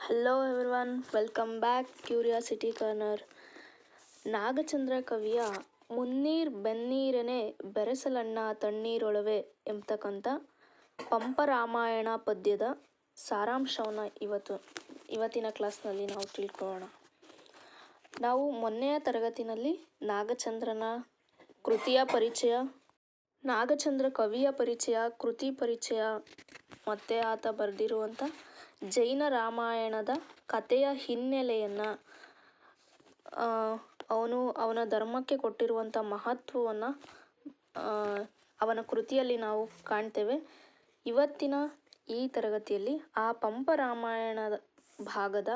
Hello everyone welcome back curiosity corner Nagachandra ಕವಿಯ ಮುನ್ನೀರ್ ಬೆನ್ನೀರನೆ ಬೆರೆಸಲಣ್ಣ ತಣ್ಣೀರೊಳವೆ ಎಂಬತಕ್ಕಂಥ ಪಂಪ ರಾಮಾಯಣ ಪದ್ಯದ ಸಾರಾಂಶವನ್ನು ಇವತ್ತು, ಇವತ್ತಿನ ಕ್ಲಾಸ್ನಲ್ಲಿ ನಾವು ತಿಳ್ಕೊಳ್ಳೋಣ. ನಾವು ಮೊನ್ನೆಯ ತರಗತಿನಲ್ಲಿ ನಾಗಚಂದ್ರನ ಕೃತಿಯ ಪರಿಚಯ, ನಾಗಚಂದ್ರ ಕವಿಯ ಪರಿಚಯ, ಕೃತಿ ಪರಿಚಯ ಮತ್ತು ಆತ ಬರೆದಿರುವಂಥ ಜೈನ ರಾಮಾಯಣದ ಕಥೆಯ ಹಿನ್ನೆಲೆಯನ್ನು ಅವನು ಅವನ ಧರ್ಮಕ್ಕೆ ಕೊಟ್ಟಿರುವಂಥ ಮಹತ್ವವನ್ನು ಅವನ ಕೃತಿಯಲ್ಲಿ ನಾವು ಕಾಣ್ತೇವೆ. ಇವತ್ತಿನ ಈ ತರಗತಿಯಲ್ಲಿ ಆ ಪಂಪ ರಾಮಾಯಣದ ಭಾಗದ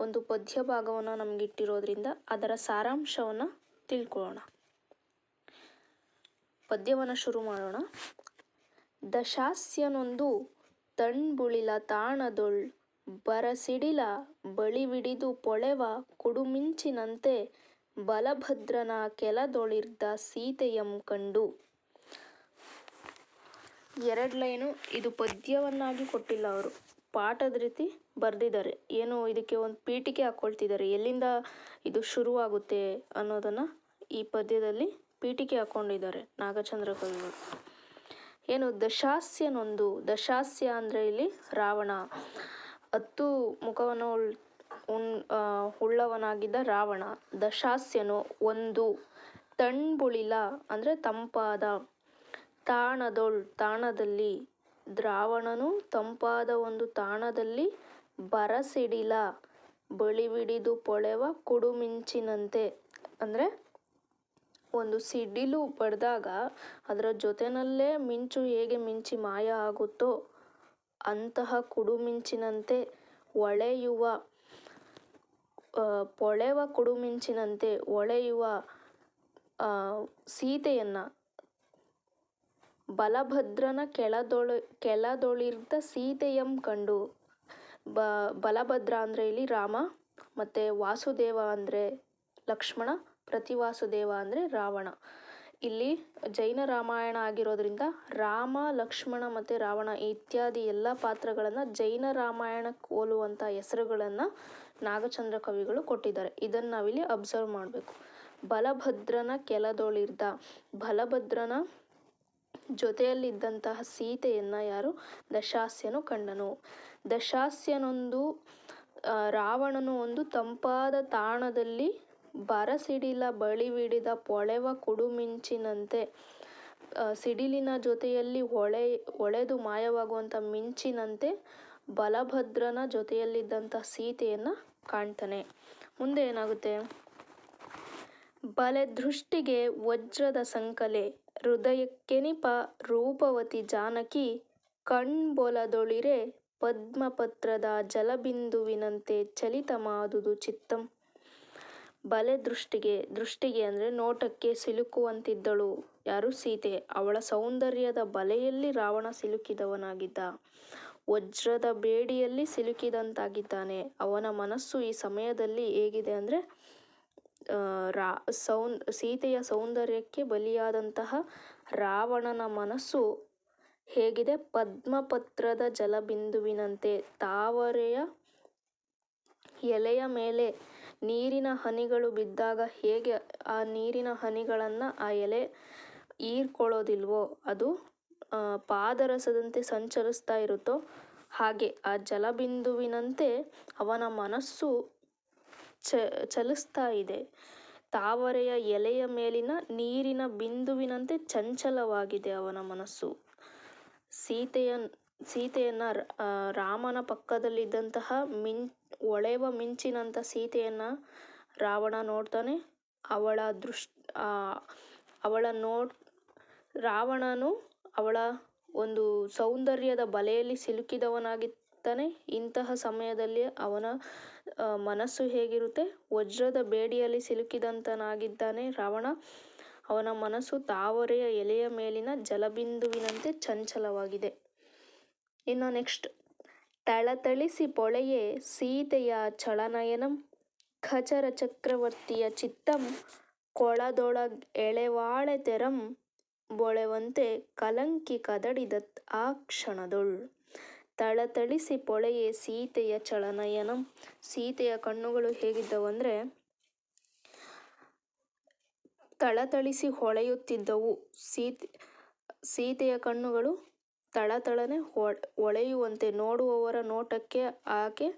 ಒಂದು ಪದ್ಯ ಭಾಗವನ್ನು ನಮಗಿಟ್ಟಿರೋದ್ರಿಂದ ಅದರ ಸಾರಾಂಶವನ್ನು ತಿಳ್ಕೊಳ್ಳೋಣ. ಪದ್ಯವನ್ನು ಶುರು ಮಾಡೋಣ. ದಶಾಸ್ಯನೊಂದು ತಣ್ಬುಳಿಲ ತಾಣದೊಳ್ ಬರಸಿಡಿಲ ಬಳಿವಿಡಿದು ಪೊಳೆವ ಕುಡುಮಿಂಚಿನಂತೆ ಬಲಭದ್ರನ ಕೆಲದೊಳಿರ್ದ ಸೀತೆಯಂ ಕಂಡು. ಎರಡು ಲೈನು ಇದು ಪದ್ಯವನ್ನಾಗಿ ಕೊಟ್ಟಿಲ್ಲ ಅವರು. ಪಾಠದ ರೀತಿ ಬರೆದಿದ್ದಾರೆ. ಏನು ಇದಕ್ಕೆ ಒಂದು ಪೀಠಿಕೆ ಹಾಕ್ಕೊಳ್ತಿದ್ದಾರೆ ಎಲ್ಲಿಂದ ಇದು ಶುರುವಾಗುತ್ತೆ ಅನ್ನೋದನ್ನು ಈ ಪದ್ಯದಲ್ಲಿ ಪೀಠಿಕೆ ಹಾಕ್ಕೊಂಡಿದ್ದಾರೆ ನಾಗಚಂದ್ರ ಕವಿಗಳು. ಏನು ದಶಾಸ್ಯನೊಂದು. ದಶಾಸ್ಯ ಅಂದರೆ ಇಲ್ಲಿ ರಾವಣ. ಹತ್ತು ಮುಖವನ್ನು ಉಳ್ಳವನಾಗಿದ್ದ ರಾವಣ. ದಶಾಸ್ಯನು ಒಂದು. ತಣ್ಬುಳಿಲ ಅಂದರೆ ತಂಪಾದ. ತಾಣದೊಳ್, ತಾಣದಲ್ಲಿ. ದ್ರಾವಣನು ತಂಪಾದ ಒಂದು ತಾಣದಲ್ಲಿ ಬರಸಿಡಿಲ. ಬಳಿವಿಡಿದು ಪೊಳೆವ ಕುಡುಮಿಂಚಿನಂತೆ. ಅಂದರೆ ಒಂದು ಸಿಡಿಲು ಬಡಿದಾಗ ಅದರ ಜೊತೆಯಲ್ಲೇ ಮಿಂಚು ಹೇಗೆ ಮಿಂಚಿ ಮಾಯ ಆಗುತ್ತೋ ಅಂತಹ ಕುಡುಮಿಂಚಿನಂತೆ ಹೊಳೆಯುವ ಪೊಳೆವ ಕುಡುಮಿಂಚಿನಂತೆ ಹೊಳೆಯುವ ಸೀತೆಯನ್ನು ಬಲಭದ್ರನ ಕೆಳದೊಳ, ಕೆಳದೊಳಿರ್ದ ಸೀತೆಯಂ ಕಂಡು. ಬ, ಬಲಭದ್ರ ಅಂದರೆ ಇಲ್ಲಿ ರಾಮ, ಮತ್ತು ವಾಸುದೇವ ಅಂದರೆ ಲಕ್ಷ್ಮಣ. ಪ್ರತಿವಾಸುದೇವ ಅಂದರೆ ರಾವಣ. ಇಲ್ಲಿ ಜೈನ ರಾಮಾಯಣ ಆಗಿರೋದ್ರಿಂದ ರಾಮ, ಲಕ್ಷ್ಮಣ ಮತ್ತು ರಾವಣ ಇತ್ಯಾದಿ ಎಲ್ಲ ಪಾತ್ರಗಳನ್ನು ಜೈನ ರಾಮಾಯಣಕ್ಕೆ ಹೋಲುವಂಥ ಹೆಸರುಗಳನ್ನು ನಾಗಚಂದ್ರ ಕವಿಗಳು ಕೊಟ್ಟಿದ್ದಾರೆ. ಇದನ್ನು ನಾವಿಲ್ಲಿ ಅಬ್ಸರ್ವ್ ಮಾಡಬೇಕು. ಬಲಭದ್ರನ ಕೆಲದೊಳಿರ್ದ ಬಲಭದ್ರನ ಜೊತೆಯಲ್ಲಿದ್ದಂತಹ ಸೀತೆಯನ್ನು ಯಾರು? ದಶಾಸ್ಯನು ಕಂಡನು. ದಶಾಸ್ಯನೊಂದು ರಾವಣನು ಒಂದು ತಂಪಾದ ತಾಣದಲ್ಲಿ ಬರಸಿಡಿಲ ಬಳಿವಿಡಿದ ಪೊಳೆವ ಕುಡುಮಿಂಚಿನಂತೆ ಸಿಡಿಲಿನ ಜೊತೆಯಲ್ಲಿ ಹೊಳೆ, ಹೊಳೆದು ಮಾಯವಾಗುವಂಥ ಮಿಂಚಿನಂತೆ ಬಲಭದ್ರನ ಜೊತೆಯಲ್ಲಿದ್ದಂಥ ಸೀತೆಯನ್ನು ಕಾಣ್ತಾನೆ. ಮುಂದೆ ಏನಾಗುತ್ತೆ? ಬಲೆ ದೃಷ್ಟಿಗೆ ವಜ್ರದ ಸಂಕಲೆ ಹೃದಯಕ್ಕೆನಿಪ ರೂಪವತಿ ಜಾನಕಿ, ಕಣ್ಬೊಲದೊಳಿರೆ ಪದ್ಮಪತ್ರದ ಜಲಬಿಂದುವಿನಂತೆ ಚಲಿತಮಾದುದು ಚಿತ್ತಂ. ಬಲೆ ದೃಷ್ಟಿಗೆ ದೃಷ್ಟಿಗೆ ಅಂದರೆ ನೋಟಕ್ಕೆ ಸಿಲುಕುವಂತಿದ್ದಳು. ಯಾರು? ಸೀತೆ. ಅವಳ ಸೌಂದರ್ಯದ ಬಲೆಯಲ್ಲಿ ರಾವಣ ಸಿಲುಕಿದವನಾಗಿದ್ದ. ವಜ್ರದ ಬೇಡಿಯಲ್ಲಿ ಸಿಲುಕಿದಂತಾಗಿದ್ದಾನೆ. ಅವನ ಮನಸ್ಸು ಈ ಸಮಯದಲ್ಲಿ ಹೇಗಿದೆ ಅಂದರೆ ರಾ, ಸೌನ್, ಸೀತೆಯ ಸೌಂದರ್ಯಕ್ಕೆ ಬಲಿಯಾದಂತಹ ರಾವಣನ ಮನಸ್ಸು ಹೇಗಿದೆ? ಪದ್ಮಪತ್ರದ ಜಲಬಿಂದುವಿನಂತೆ ತಾವರೆಯ ಎಲೆಯ ಮೇಲೆ ನೀರಿನ ಹನಿಗಳು ಬಿದ್ದಾಗ ಹೇಗೆ ಆ ನೀರಿನ ಹನಿಗಳನ್ನು ಆ ಎಲೆ ಹೀರ್ಕೊಳ್ಳೋದಿಲ್ವೋ, ಅದು ಪಾದರಸದಂತೆ ಸಂಚರಿಸ್ತಾ ಇರುತ್ತೋ, ಹಾಗೆ ಆ ಜಲಬಿಂದುವಿನಂತೆ ಅವನ ಮನಸ್ಸು ಚ, ಚಲಿಸ್ತಾ ಇದೆ. ತಾವರೆಯ ಎಲೆಯ ಮೇಲಿನ ನೀರಿನ ಬಿಂದುವಿನಂತೆ ಚಂಚಲವಾಗಿದೆ ಅವನ ಮನಸ್ಸು. ಸೀತೆಯ ಸೀತೆಯನ್ನು ರಾಮನ ಪಕ್ಕದಲ್ಲಿದ್ದಂತಹ ಮಿಂ ಹೊಳೆವ ಮಿಂಚಿನಂಥ ಸೀತೆಯನ್ನು ರಾವಣ ನೋಡ್ತಾನೆ. ಅವಳ ದೃಶ್ ಅವಳ ನೋಡ್, ರಾವಣನು ಅವಳ ಒಂದು ಸೌಂದರ್ಯದ ಬಲೆಯಲ್ಲಿ ಸಿಲುಕಿದವನಾಗಿರ್ತಾನೆ ಇಂತಹ ಸಮಯದಲ್ಲಿ ಅವನ ಮನಸ್ಸು ಹೇಗಿರುತ್ತೆ? ವಜ್ರದ ಬೇಡಿಯಲ್ಲಿ ಸಿಲುಕಿದಂತನಾಗಿದ್ದಾನೆ ರಾವಣ. ಅವನ ಮನಸ್ಸು ತಾವರೆಯ ಎಲೆಯ ಮೇಲಿನ ಜಲಬಿಂದುವಿನಂತೆ ಚಂಚಲವಾಗಿದೆ. ಇನ್ನು ನೆಕ್ಸ್ಟ್. ತಳತಳಿಸಿ ಪೊಳೆಯೆ ಸೀತೆಯ ಚಳನಯನಂ ಖಚರ ಚಕ್ರವರ್ತಿಯ ಚಿತ್ತಂ ಕೊಳದೊಳ ಎಳೆವಾಳೆ ತೆರಂ, ಬೊಳೆವಂತೆ ಕಲಂಕಿ ಕದಡಿದತ್ ಆ ಕ್ಷಣದೊಳ್. ಥಳಥಳಿಸಿ ಪೊಳೆಯೇ ಸೀತೆಯ ಚಳನಯನಂ ಸೀತೆಯ ಕಣ್ಣುಗಳು ಹೇಗಿದ್ದವಂದರೆ, ತಳತಳಿಸಿ ಹೊಳೆಯುತ್ತಿದ್ದವು ಸೀತೆ, ಸೀತೆಯ ಕಣ್ಣುಗಳು ಥಳಥಳನೆ ಹೊಳೆಯುವಂತೆ ನೋಡುವವರ ನೋಟಕ್ಕೆ ಆಕೆ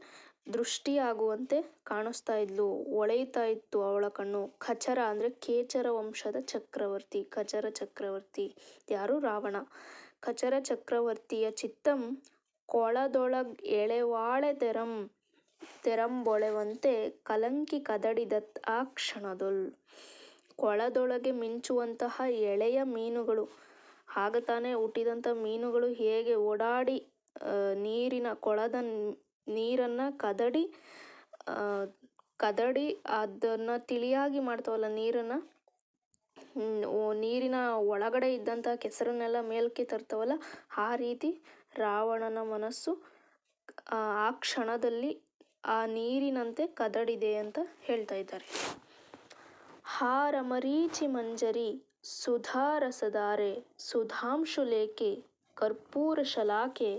ದೃಷ್ಟಿಯಾಗುವಂತೆ ಕಾಣಿಸ್ತಾ ಇದ್ಲು. ಹೊಳೆಯುತ್ತಾ ಇತ್ತು ಅವಳ ಕಣ್ಣು. ಖಚರ ಅಂದರೆ ಕೇಚರ ವಂಶದ ಚಕ್ರವರ್ತಿ, ಖಚರ ಚಕ್ರವರ್ತಿ. ಯಾರು? ರಾವಣ. ಖಚರ ಚಕ್ರವರ್ತಿಯ ಚಿತ್ತಂ ಕೊಳದೊಳಗ್ ಎಳೆವಾಳೆ ತೆರಂ, ತೆರಂಬೊಳೆವಂತೆ ಕಲಂಕಿ ಕದಡಿದ ಆ ಕ್ಷಣದೊಲ್. ಕೊಳದೊಳಗೆ ಮಿಂಚುವಂತಹ ಎಳೆಯ ಮೀನುಗಳು. ಆಗ ತಾನೇ ಹುಟ್ಟಿದಂಥ ಮೀನುಗಳು ಹೇಗೆ ಓಡಾಡಿ ನೀರಿನ ಕೊಳದ ನೀರನ್ನು ಕದಡಿ ಕದಡಿ ಅದನ್ನು ತಿಳಿಯಾಗಿ ಮಾಡ್ತಾವಲ್ಲ ನೀರನ್ನು? ನೀರಿನ ಒಳಗಡೆ ಇದ್ದಂಥ ಕೆಸರನ್ನೆಲ್ಲ ಮೇಲಕ್ಕೆ ತರ್ತಾವಲ್ಲ, ಆ ರೀತಿ ರಾವಣನ ಮನಸ್ಸು ಆ ಕ್ಷಣದಲ್ಲಿ ಆ ನೀರಿನಂತೆ ಕದಡಿದೆ ಅಂತ ಹೇಳ್ತಾ ಇದ್ದಾರೆ. ಹಾರಮರೀಚಿ ಮಂಜರಿ ಸುಧಾರಸಧಾರೆ ಸುಧಾಂಶುಲೇಖೆ ಕರ್ಪೂರ ನೇತ್ರಸುತ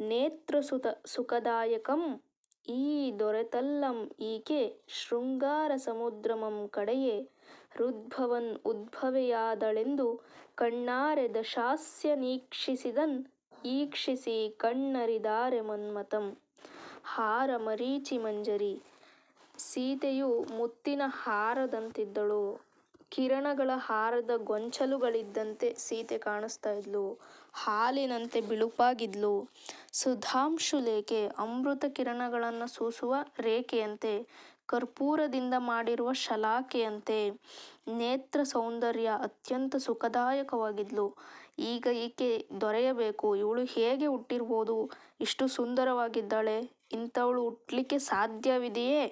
ನೇತ್ರ ಸುತ, ಸುಖದಾಯಕಂ, ಈ ದೊರೆತಲ್ಲಂ ಈಕೆ, ಶೃಂಗಾರ ಸಮುದ್ರಮಂ ಕಡೆಯೇ ರುದ್ಭವನ್ ಉದ್ಭವೆಯಾದಳೆಂದು ಕಣ್ಣಾರೆ ದಶಾಸ್ಯನೀಕ್ಷಿಸಿದನ್ ಈಕ್ಷಿಸಿ ಕಣ್ಣರಿದಾರೆ ಮನ್ಮತಂ ಹಾರ ಮರೀಚಿ ಮಂಜರಿ, ಸೀತೆಯು ಮುತ್ತಿನ ಹಾರದಂತಿದ್ದಳು. ಕಿರಣಗಳ ಹಾರದ ಗೊಂಚಲುಗಳಿದ್ದಂತೆ ಸೀತೆ ಕಾಣಿಸ್ತಾ ಇದ್ಲು. ಹಾಲಿನಂತೆ ಬಿಳುಪಾಗಿದ್ಲು. ಸುಧಾಂಶುಲೇಖೆ ಅಮೃತ ಕಿರಣಗಳನ್ನು ಸೂಸುವ ರೇಖೆಯಂತೆ, ಕರ್ಪೂರದಿಂದ ಮಾಡಿರುವ ಶಲಾಖೆಯಂತೆ. ನೇತ್ರ ಸೌಂದರ್ಯ ಅತ್ಯಂತ ಸುಖದಾಯಕವಾಗಿದ್ಲು. ಈಗ ಈಕೆ ದೊರೆಯಬೇಕು. ಇವಳು ಹೇಗೆ ಹುಟ್ಟಿರ್ಬೋದು? ಇಷ್ಟು ಸುಂದರವಾಗಿದ್ದಾಳೆ. ಇಂಥವಳು ಹುಟ್ಟಲಿಕ್ಕೆ ಸಾಧ್ಯವಿದೆಯೇ?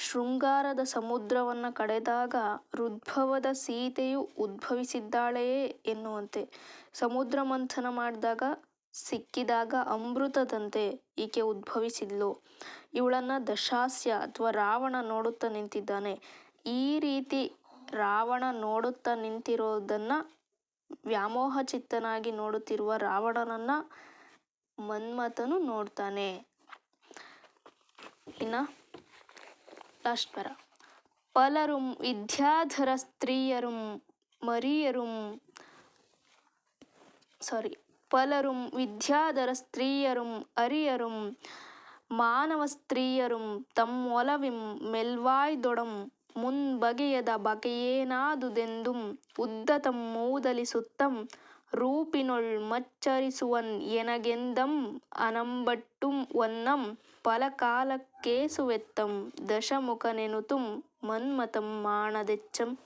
ಶೃಂಗಾರದ ಸಮುದ್ರವನ್ನು ಕಡೆದಾಗ ರುದ್ಭವದ ಸೀತೆಯು ಉದ್ಭವಿಸಿದ್ದಾಳೆಯೇ ಎನ್ನುವಂತೆ. ಸಮುದ್ರ ಮಂಥನ ಮಾಡಿದಾಗ ಸಿಕ್ಕಿದಾಗ ಅಮೃತದಂತೆ ಈಕೆ ಉದ್ಭವಿಸಿದ್ಲು. ಇವಳನ್ನು ದಶಾಸ್ಯ ಅಥವಾ ರಾವಣ ನೋಡುತ್ತಾ ನಿಂತಿದ್ದಾನೆ. ಈ ರೀತಿ ರಾವಣ ನೋಡುತ್ತಾ ನಿಂತಿರೋದನ್ನು ವ್ಯಾಮೋಹಚಿತ್ತನಾಗಿ ನೋಡುತ್ತಿರುವ ರಾವಣನನ್ನು ಮನ್ಮಥನು ನೋಡ್ತಾನೆ. ಇನ್ನು ಲಾಸ್ಟ್ ಪರ ಪಲರುಂ ವಿದ್ಯಾಧರ ಸ್ತ್ರೀಯರುಂ ಮರಿಯರುಂ ಸಾರಿ ಪಲರುಂ ವಿದ್ಯಾಧರ ಸ್ತ್ರೀಯರುಂ ಅರಿಯರುಂ, ಮಾನವ ಸ್ತ್ರೀಯರುಂ ತಮ್ಮೊಲವಿಂ ಮೆಲ್ವಾಯ್ದೊಡಂ ಮುನ್ ಬಗೆಯದ ಬಗೆಯೇನಾದುದೆಂದುಂ, ಉದ್ದತಂ ಮೂದಲಿಸುತ್ತಂ ರೂಪಿನೊಳ್ ಮಚ್ಚರಿಸುವನ್ ಎನಗೆಂದಂ, ಅನಂಬಟ್ಟುಂ ಒನ್ನಂ. ಪಲಕಾಲಕ್ಕೇಸುವೆತ್ತಂ, ದಶಮುಖನೆನುತುಂ ಮನ್ಮಥಂ ಮಾಣದೆಚ್ಚಂ.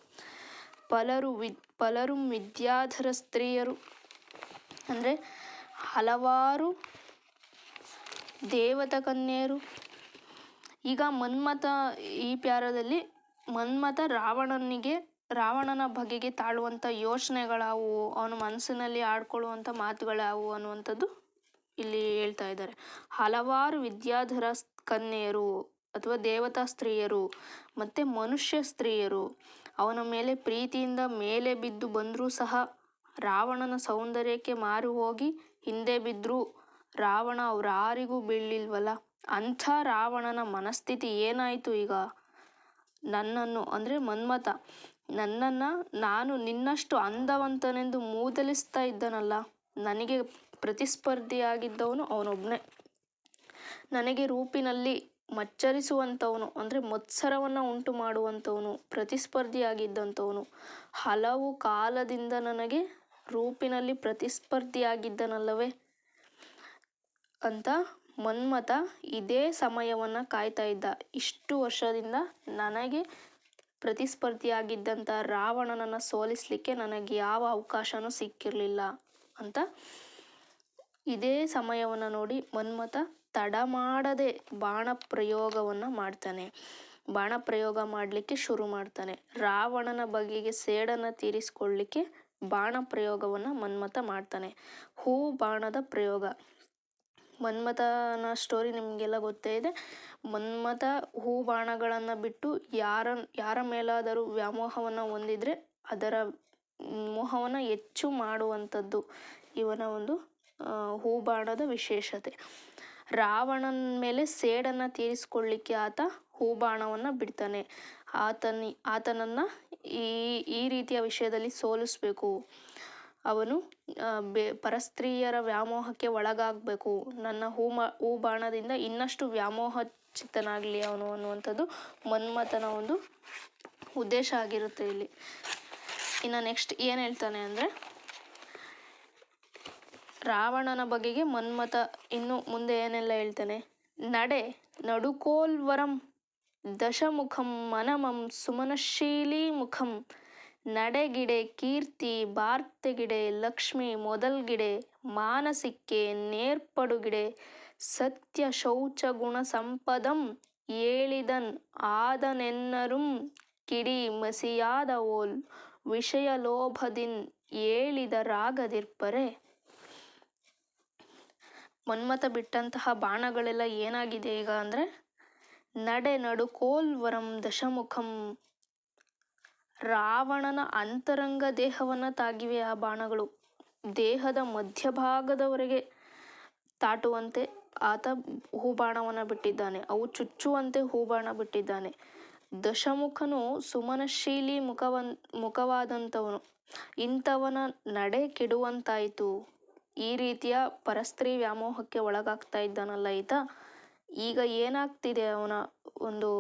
ಪಲರು ವಿ ಪಲರು ವಿದ್ಯಾಧರ ಸ್ತ್ರೀಯರು. ಅಂದರೆ ಹಲವಾರು ದೇವತ ಕನ್ಯೆಯರು. ಈಗ ಮನ್ಮಥ, ಈ ಪ್ಯಾರದಲ್ಲಿ ಮನ್ಮಥ ರಾವಣನಿಗೆ, ರಾವಣನ ಬಗೆಗೆ ತಾಳುವಂಥ ಯೋಚನೆಗಳಾವುವು ಅವನ ಮನಸ್ಸಿನಲ್ಲಿ ಆಡ್ಕೊಳ್ಳುವಂಥ ಮಾತುಗಳಾವು ಅನ್ನುವಂಥದ್ದು ಇಲ್ಲಿ ಹೇಳ್ತಾ ಇದ್ದಾರೆ. ಹಲವಾರು ವಿದ್ಯಾಧರ ಕನ್ಯೆಯರು ಅಥವಾ ದೇವತಾ ಸ್ತ್ರೀಯರು ಮತ್ತು ಮನುಷ್ಯ ಸ್ತ್ರೀಯರು ಅವನ ಮೇಲೆ ಪ್ರೀತಿಯಿಂದ ಮೇಲೆ ಬಿದ್ದು ಬಂದರೂ ಸಹ ರಾವಣನ ಸೌಂದರ್ಯಕ್ಕೆ ಮಾರು ಹೋಗಿ ಹಿಂದೆ ಬಿದ್ದರೂ ರಾವಣ ಅವ್ರಾರಿಗೂ ಬೀಳಲಿಲ್ವಲ್ಲ? ಅಂಥ ರಾವಣನ ಮನಸ್ಥಿತಿ ಏನಾಯಿತು ಈಗ? ನನ್ನನ್ನು ಅಂದರೆ ಮನ್ಮಥ, ನನ್ನನ್ನು ನಾನು ನಿನ್ನಷ್ಟು ಅಂದವಂತನೆಂದು ಮೂದಲಿಸ್ತಾ ಇದ್ದನಲ್ಲ? ನನಗೆ ಪ್ರತಿಸ್ಪರ್ಧಿಯಾಗಿದ್ದವನು ಅವನೊಬ್ಬನೇ ನನಗೆ ರೂಪಿನಲ್ಲಿ ಮಚ್ಚರಿಸುವಂಥವನು, ಅಂದರೆ ಮತ್ಸರವನ್ನು ಉಂಟು ಮಾಡುವಂಥವನು ಪ್ರತಿಸ್ಪರ್ಧಿಯಾಗಿದ್ದಂಥವನು. ಹಲವು ಕಾಲದಿಂದ ನನಗೆ ರೂಪಿನಲ್ಲಿ ಪ್ರತಿಸ್ಪರ್ಧಿಯಾಗಿದ್ದನಲ್ಲವೇ? ಅಂತ ಮನ್ಮಥ ಇದೇ ಸಮಯವನ್ನು ಕಾಯ್ತಾ ಇದ್ದ. ಇಷ್ಟು ವರ್ಷದಿಂದ ನನಗೆ ಪ್ರತಿಸ್ಪರ್ಧಿಯಾಗಿದ್ದಂಥ ರಾವಣನನ್ನು ಸೋಲಿಸಲಿಕ್ಕೆ ನನಗೆ ಯಾವ ಅವಕಾಶನೂ ಸಿಕ್ಕಿರಲಿಲ್ಲ ಅಂತ ಇದೇ ಸಮಯವನ್ನು ನೋಡಿ ಮನ್ಮಥ ತಡ ಮಾಡದೆ ಬಾಣ ಪ್ರಯೋಗವನ್ನು ಮಾಡ್ತಾನೆ. ಬಾಣ ಪ್ರಯೋಗ ಮಾಡಲಿಕ್ಕೆ ಶುರು ಮಾಡ್ತಾನೆ. ರಾವಣನ ಬಗೆಗೆ ಸೇಡನ್ನು ತೀರಿಸ್ಕೊಳ್ಳಿಕ್ಕೆ ಬಾಣ ಪ್ರಯೋಗವನ್ನು ಮನ್ಮಥ ಮಾಡ್ತಾನೆ. ಹೂ ಬಾಣದ ಪ್ರಯೋಗ. ಮನ್ಮಥನ ಸ್ಟೋರಿ ನಿಮಗೆಲ್ಲ ಗೊತ್ತೇ ಇದೆ. ಮನ್ಮಥ ಹೂ ಬಾಣಗಳನ್ನು ಬಿಟ್ಟು ಯಾರ ಯಾರ ಮೇಲಾದರೂ ವ್ಯಾಮೋಹವನ್ನು ಹೊಂದಿದರೆ ಅದರ ಮೋಹವನ್ನು ಹೆಚ್ಚು ಮಾಡುವಂಥದ್ದು ಇವನ ಒಂದು ಹೂಬಾಣದ ವಿಶೇಷತೆ. ರಾವಣನ ಮೇಲೆ ಸೇಡನ್ನು ತೀರಿಸ್ಕೊಳ್ಳಿಕ್ಕೆ ಆತ ಹೂಬಾಣವನ್ನು ಬಿಡ್ತಾನೆ. ಆತನ, ಆತನನ್ನು ಈ ಈ ರೀತಿಯ ವಿಷಯದಲ್ಲಿ ಸೋಲಿಸ್ಬೇಕು. ಅವನು ಬೆ, ಪರಸ್ತ್ರೀಯರ ವ್ಯಾಮೋಹಕ್ಕೆ ಒಳಗಾಗಬೇಕು. ನನ್ನ ಹೂಮ ಹೂಬಾಣದಿಂದ ಇನ್ನಷ್ಟು ವ್ಯಾಮೋಹ ಚಿತ್ತನಾಗಲಿ ಅವನು ಅನ್ನುವಂಥದ್ದು ಮನ್ಮಥನ ಒಂದು ಉದ್ದೇಶ ಆಗಿರುತ್ತೆ ಇಲ್ಲಿ. ಇನ್ನು ನೆಕ್ಸ್ಟ್ ಏನು ಹೇಳ್ತಾನೆ ಅಂದರೆ ರಾವಣನ ಬಗೆಗೆ ಮನ್ಮಥ ಇನ್ನು ಮುಂದೆ ಏನೆಲ್ಲ ಹೇಳ್ತಾನೆ? ನಡೆ, ನಡುಕೋಲ್ವರಂ, ದಶಮುಖಂ, ಮನಮಂ, ಸುಮನಶೀಲಿ ಮುಖಂ, ನಡೆಗಿಡೆ ಕೀರ್ತಿ ಬಾರ್ತೆಗಿಡೆ ಲಕ್ಷ್ಮಿ, ಮೊದಲ್ಗಿಡೆ ಮಾನಸಿಕ್ಕೆ ನೇರ್ಪಡುಗಿಡೆ ಸತ್ಯ ಶೌಚ ಗುಣ ಸಂಪದಂ, ಏಳಿದನ್ ಆದನೆನ್ನರುಂ, ಕಿಡಿ ಮಸಿಯಾದ ಓಲ್ ವಿಷಯ ಲೋಭದಿನ್ ಏಳಿದ ರಾಗದಿರ್ಪರೆ. ಮನ್ಮಥ ಬಿಟ್ಟಂತಹ ಬಾಣಗಳೆಲ್ಲ ಏನಾಗಿದೆ ಈಗ ಅಂದರೆ, ನಡೆ ಕೋಲ್ವರಂ ದಶಮುಖಂ. ರಾವಣನ ಅಂತರಂಗ ದೇಹವನ್ನು ತಾಗಿವೆ ಆ ಬಾಣಗಳು. ದೇಹದ ಮಧ್ಯಭಾಗದವರೆಗೆ ತಾಟುವಂತೆ ಆತ ಹೂಬಾಣವನ್ನು ಬಿಟ್ಟಿದ್ದಾನೆ. ಅವು ಚುಚ್ಚುವಂತೆ ಹೂಬಾಣ ಬಿಟ್ಟಿದ್ದಾನೆ. ದಶಮುಖನು ಸುಮನಶೀಲಿ ಮುಖವನ್ ಮುಖವಾದಂಥವನು. ಇಂಥವನ ನಡೆ ಕೆಡುವಂತಾಯಿತು. ಈ ರೀತಿಯ ಪರಸ್ತ್ರೀ ವ್ಯಾಮೋಹಕ್ಕೆ ಒಳಗಾಗ್ತಾ ಇದ್ದಾನಲ್ಲ ಈತ. ಈಗ ಏನಾಗ್ತಿದೆ ಅವನ ಒಂದು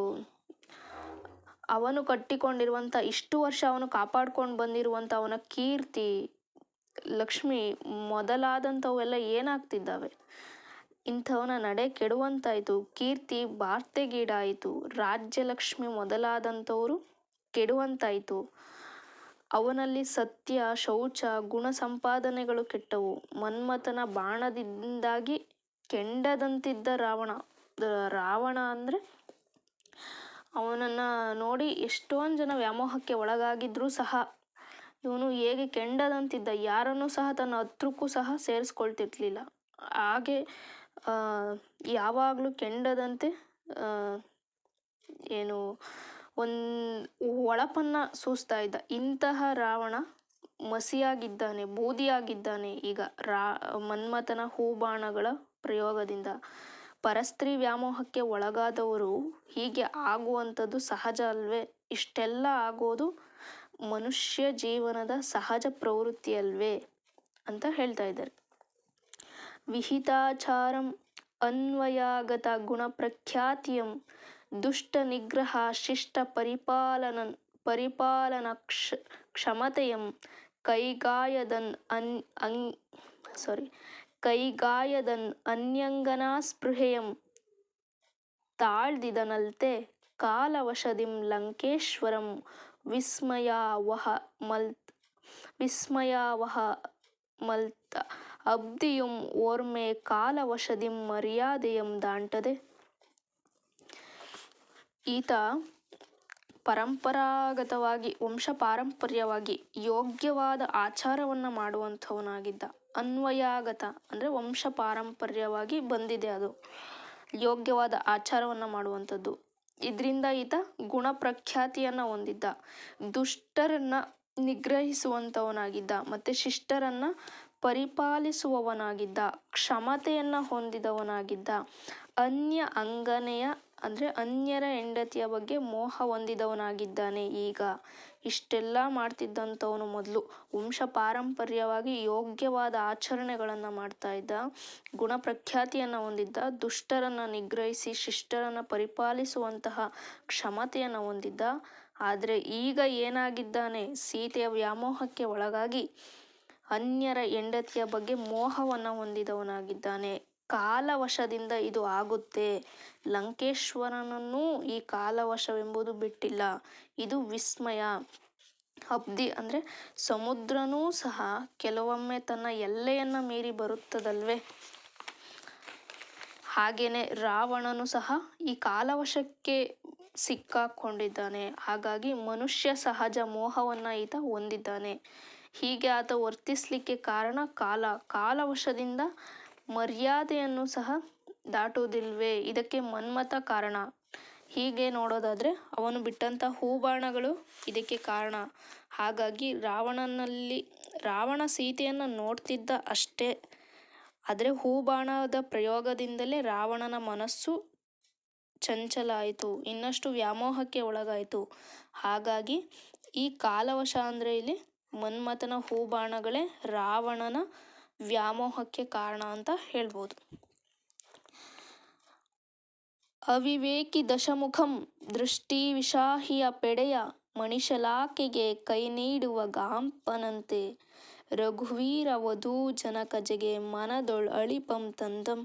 ಅವನು ಕಟ್ಟಿಕೊಂಡಿರುವಂಥ, ಇಷ್ಟು ವರ್ಷ ಅವನು ಕಾಪಾಡ್ಕೊಂಡು ಬಂದಿರುವಂಥ ಅವನ ಕೀರ್ತಿ, ಲಕ್ಷ್ಮಿ ಮೊದಲಾದಂಥವೆಲ್ಲ ಏನಾಗ್ತಿದ್ದಾವೆ? ಇಂಥವನ ನಡೆ ಕೆಡುವಂತಾಯಿತು, ಕೀರ್ತಿ ವಾರ್ತೆಗೀಡಾಯಿತು, ರಾಜ್ಯಲಕ್ಷ್ಮಿ ಮೊದಲಾದಂಥವರು ಕೆಡುವಂತಾಯಿತು. ಅವನಲ್ಲಿ ಸತ್ಯ, ಶೌಚ, ಗುಣ ಸಂಪಾದನೆಗಳು ಕೆಟ್ಟವು. ಮನ್ಮಥನ ಬಾಣದಿಂದಾಗಿ ಕೆಂಡದಂತಿದ್ದ ರಾವಣ. ರಾವಣ ಅಂದರೆ ಅವನನ್ನು ನೋಡಿ ಎಷ್ಟೊಂದು ಜನ ವ್ಯಾಮೋಹಕ್ಕೆ ಒಳಗಾಗಿದ್ರೂ ಸಹ ಇವನು ಹೇಗೆ ಕೆಂಡದಂತಿದ್ದ ಯಾರನ್ನೂ ಸಹ ತನ್ನ ಹತ್ರಕ್ಕೂ ಸಹ ಸೇರಿಸ್ಕೊಳ್ತಿರ್ಲಿಲ್ಲ. ಹಾಗೆ ಯಾವಾಗಲೂ ಕೆಂಡದಂತೆ ಏನು ಒಂದು ಹೊಳಪನ್ನು ಸೂಸ್ತಾ ಇದ್ದ. ಇಂತಹ ರಾವಣ ಮಸಿಯಾಗಿದ್ದಾನೆ, ಬೂದಿಯಾಗಿದ್ದಾನೆ. ಈಗ ರಾ, ಮನ್ಮಥನ ಹೂಬಾಣಗಳ ಪ್ರಯೋಗದಿಂದ ಪರಸ್ತ್ರೀ ವ್ಯಾಮೋಹಕ್ಕೆ ಒಳಗಾದವರು ಹೀಗೆ ಆಗುವಂಥದ್ದು ಸಹಜ ಅಲ್ವೇ? ಇಷ್ಟೆಲ್ಲ ಆಗೋದು ಮನುಷ್ಯ ಜೀವನದ ಸಹಜ ಪ್ರವೃತ್ತಿ ಅಲ್ವೇ? ಅಂತ ಹೇಳ್ತಾ ಇದ್ದಾರೆ. ವಿಹಿತಾಚಾರಂ ಅನ್ವಯಾಗತ ಗುಣಪ್ರಖ್ಯಾತಿಯಂ ದುಷ್ಟ ನಿಗ್ರಹ ಶಿಷ್ಟ ಪರಿಪಾಲನ ಪರಿಪಾಲನ ಕ್ಷ ಕ್ಷಮತೆಯಂ ಕೈಗಾಯದನ್ ಅನ್ ಅಂ ಸಾರಿ ಕೈಗಾಯದನ್ ಅನ್ಯಂಗನಾ ಸ್ಪೃಹೆಯಂ ತಾಳ್ದಿದನಲ್ತೆ ಕಾಲವಶದಿಂ ಲಂಕೇಶ್ವರಂ ವಿಸ್ಮಯಾವಹ ಮಲ್ತ್ ವಿಸ್ಮಯಾವಹ ಮಲ್ತ ಅಬ್ದಿಯುಂ ಓರ್ಮೆ ಕಾಲವಶದಿಂ ಮರ್ಯಾದೆಯಂ ದಾಂಟದೆ ಈತ ಪರಂಪರಾಗತವಾಗಿ ವಂಶ ಪಾರಂಪರ್ಯವಾಗಿ ಯೋಗ್ಯವಾದ ಆಚಾರವನ್ನು ಮಾಡುವಂಥವನಾಗಿದ್ದ. ಅನ್ವಯಾಗತ, ಅಂದರೆ ವಂಶ ಪಾರಂಪರ್ಯವಾಗಿ ಬಂದಿದೆ ಅದು. ಯೋಗ್ಯವಾದ ಆಚಾರವನ್ನು ಮಾಡುವಂಥದ್ದು. ಇದರಿಂದ ಈತ ಗುಣ ಪ್ರಖ್ಯಾತಿಯನ್ನು ಹೊಂದಿದ್ದ. ದುಷ್ಟರನ್ನು ನಿಗ್ರಹಿಸುವಂಥವನಾಗಿದ್ದ ಮತ್ತು ಶಿಷ್ಟರನ್ನು ಪರಿಪಾಲಿಸುವವನಾಗಿದ್ದ, ಕ್ಷಮತೆಯನ್ನು ಹೊಂದಿದವನಾಗಿದ್ದ, ಅನ್ಯ ಅಂಗನೆಯ ಅಂದರೆ ಅನ್ಯರ ಹೆಂಡತಿಯ ಬಗ್ಗೆ ಮೋಹ ಹೊಂದಿದವನಾಗಿದ್ದಾನೆ ಈಗ. ಇಷ್ಟೆಲ್ಲ ಮಾಡ್ತಿದ್ದಂಥವನು ಮೊದಲು ವಂಶ ಪಾರಂಪರ್ಯವಾಗಿ ಯೋಗ್ಯವಾದ ಆಚರಣೆಗಳನ್ನು ಮಾಡ್ತಾ ಇದ್ದ ಗುಣ ಪ್ರಖ್ಯಾತಿಯನ್ನು ಹೊಂದಿದ್ದ, ದುಷ್ಟರನ್ನು ನಿಗ್ರಹಿಸಿ ಶಿಷ್ಟರನ್ನು ಪರಿಪಾಲಿಸುವಂತಹ ಕ್ಷಮತೆಯನ್ನು ಹೊಂದಿದ್ದ. ಆದರೆ ಈಗ ಏನಾಗಿದ್ದಾನೆ? ಸೀತೆಯ ವ್ಯಾಮೋಹಕ್ಕೆ ಒಳಗಾಗಿ ಅನ್ಯರ ಹೆಂಡತಿಯ ಬಗ್ಗೆ ಮೋಹವನ್ನು ಹೊಂದಿದವನಾಗಿದ್ದಾನೆ. ಕಾಲವಶದಿಂದ ಇದು ಆಗುತ್ತೆ. ಲಂಕೇಶ್ವರನನ್ನೂ ಈ ಕಾಲವಶವೆಂಬುದು ಬಿಟ್ಟಿಲ್ಲ. ಇದು ವಿಸ್ಮಯ. ಅಬ್ದಿ ಅಂದರೆ ಸಮುದ್ರನೂ ಸಹ ಕೆಲವೊಮ್ಮೆ ತನ್ನ ಎಲ್ಲೆಯನ್ನು ಮೀರಿ ಬರುತ್ತದಲ್ವೇ? ಹಾಗೆಯೇ ರಾವಣನು ಸಹ ಈ ಕಾಲವಶಕ್ಕೆ ಸಿಕ್ಕಾಕೊಂಡಿದ್ದಾನೆ. ಹಾಗಾಗಿ ಮನುಷ್ಯ ಸಹಜ ಮೋಹವನ್ನು ಈತ ಹೊಂದಿದ್ದಾನೆ. ಹೀಗೆ ಆತ ವರ್ತಿಸಲಿಕ್ಕೆ ಕಾರಣ ಕಾಲ. ಕಾಲವಶದಿಂದ ಮರ್ಯಾದೆಯನ್ನು ಸಹ ದಾಟುವುದಿಲ್ವೇ? ಇದಕ್ಕೆ ಮನ್ಮಥ ಕಾರಣ. ಹೀಗೆ ನೋಡೋದಾದರೆ ಅವನು ಬಿಟ್ಟಂಥ ಹೂಬಾಣಗಳು ಇದಕ್ಕೆ ಕಾರಣ. ಹಾಗಾಗಿ ರಾವಣನಲ್ಲಿ, ರಾವಣ ಸೀತೆಯನ್ನು ನೋಡ್ತಿದ್ದ ಅಷ್ಟೇ. ಆದರೆ ಹೂಬಾಣದ ಪ್ರಯೋಗದಿಂದಲೇ ರಾವಣನ ಮನಸ್ಸು ಚಂಚಲ ಆಯಿತು ಇನ್ನಷ್ಟು ವ್ಯಾಮೋಹಕ್ಕೆ ಒಳಗಾಯಿತು. ಹಾಗಾಗಿ ಈ ಕಾಲವಶ ಅಂದರೆ ಇಲ್ಲಿ ಮನ್ಮಥನ ಹೂಬಾಣಗಳೇ ರಾವಣನ ವ್ಯಾಮೋಹಕ್ಕೆ ಕಾರಣ ಅಂತ ಹೇಳ್ಬೋದು. ಅವಿವೇಕಿ ದಶಮುಖಂ ದೃಷ್ಟಿ ವಿಷಾಹಿಯ ಪೆಡೆಯ ಮಣಿಶಲಾಕೆಗೆ ಕೈ ನೀಡುವ ಗಾಂಪನಂತೆ ರಘುವೀರ ವಧೂ ಜನಕಜೆಗೆ ಮನದೊಳ್ ಅಳಿಪಂ ತಂದಂ.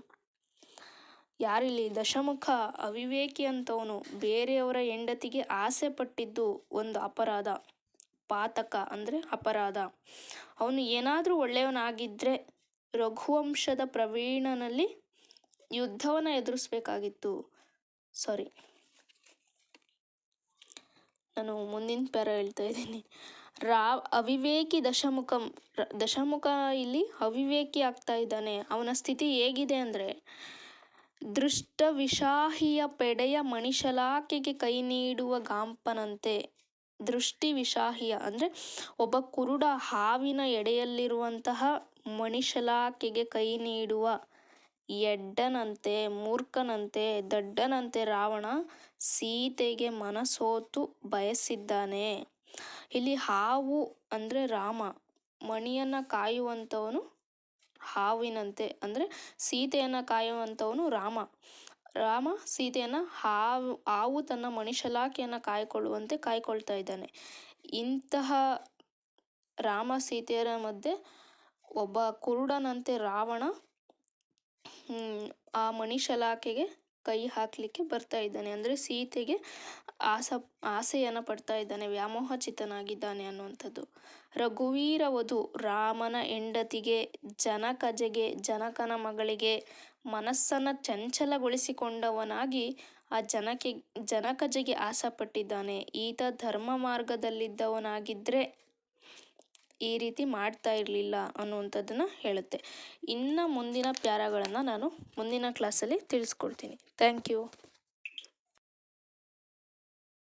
ಯಾರಿಲ್ಲಿ ದಶಮುಖ ಅವಿವೇಕಿ ಅಂತವನು ಬೇರೆಯವರ ಹೆಂಡತಿಗೆ ಆಸೆ ಪಟ್ಟಿದ್ದು ಒಂದು ಅಪರಾಧ. ಪಾತಕ ಅಂದರೆ ಅಪರಾಧ. ಅವನು ಏನಾದರೂ ಒಳ್ಳೆಯವನಾಗಿದ್ದರೆ ರಘುವಂಶದ ಪ್ರವೀಣನಲ್ಲಿ ಯುದ್ಧವನ್ನು ಎದುರಿಸ್ಬೇಕಾಗಿತ್ತು. ಸಾರಿ ನಾನು ಮುಂದಿನ ಪ್ಯಾರ ಹೇಳ್ತಾ ಇದ್ದೀನಿ. ರಾ, ಅವಿವೇಕಿ ದಶಮುಖಂ ದಶಮುಖ ಇಲ್ಲಿ ಅವಿವೇಕಿ ಆಗ್ತಾ ಇದ್ದಾನೆ. ಅವನ ಸ್ಥಿತಿ ಹೇಗಿದೆ ಅಂದರೆ ದೃಷ್ಟ ವಿಷಾಹಿಯ ಪೆಡೆಯ ಮಣಿಶಲಾಕೆಗೆ ಕೈ ನೀಡುವ ಗಾಂಪನಂತೆ. ದೃಷ್ಟಿ ವಿಷಾಹಿಯ ಅಂದರೆ ಒಬ್ಬ ಕುರುಡ ಹಾವಿನ ಎಡೆಯಲ್ಲಿರುವಂತಹ ಮಣಿಶಲಾಕೆಗೆ ಕೈ ನೀಡುವ ಎಡ್ಡನಂತೆ, ಮೂರ್ಖನಂತೆ, ದಡ್ಡನಂತೆ ರಾವಣ ಸೀತೆಗೆ ಮನಸೋತು ಬಯಸಿದ್ದಾನೆ. ಇಲ್ಲಿ ಹಾವು ಅಂದರೆ ರಾಮ, ಮಣಿಯನ್ನು ಕಾಯುವಂಥವನು ಹಾವಿನಂತೆ ಅಂದರೆ ಸೀತೆಯನ್ನು ಕಾಯುವಂಥವನು ರಾಮ. ರಾಮ ಸೀತೆಯನ್ನು ಹಾವು ಹಾವು ತನ್ನ ಮಣಿಶಲಾಕೆಯನ್ನು ಕಾಯ್ಕೊಳ್ಳುವಂತೆ ಕಾಯ್ಕೊಳ್ತಾ ಇದ್ದಾನೆ. ಇಂತಹ ರಾಮ ಸೀತೆಯರ ಮಧ್ಯೆ ಒಬ್ಬ ಕುರುಡನಂತೆ ರಾವಣ ಆ ಮಣಿಶಲಾಕೆಗೆ ಕೈ ಹಾಕಲಿಕ್ಕೆ ಬರ್ತಾ ಇದ್ದಾನೆ. ಅಂದರೆ ಸೀತೆಗೆ ಆಸ, ಆಸೆಯನ್ನು ಪಡ್ತಾ ಇದ್ದಾನೆ, ವ್ಯಾಮೋಹಚಿತನಾಗಿದ್ದಾನೆ ಅನ್ನುವಂಥದ್ದು. ರಘುವೀರ ವಧು ರಾಮನ ಹೆಂಡತಿಗೆ, ಜನಕಜೆಗೆ, ಜನಕನ ಮಗಳಿಗೆ ಮನಸ್ಸನ್ನು ಚಂಚಲಗೊಳಿಸಿಕೊಂಡವನಾಗಿ ಆ ಜನಕ್ಕೆ ಜನಕಜೆಗೆ ಆಸೆಪಟ್ಟಿದ್ದಾನೆ. ಈತ ಧರ್ಮ ಮಾರ್ಗದಲ್ಲಿದ್ದವನಾಗಿದ್ದರೆ ಈ ರೀತಿ ಮಾಡ್ತಾ ಇರಲಿಲ್ಲ ಅನ್ನುವಂಥದ್ದನ್ನು ಹೇಳುತ್ತೆ. ಇನ್ನು ಮುಂದಿನ ಪ್ಯಾರಾಗಳನ್ನು ನಾನು ಮುಂದಿನ ಕ್ಲಾಸಲ್ಲಿ ತಿಳಿಸ್ಕೊಡ್ತೀನಿ. Thank you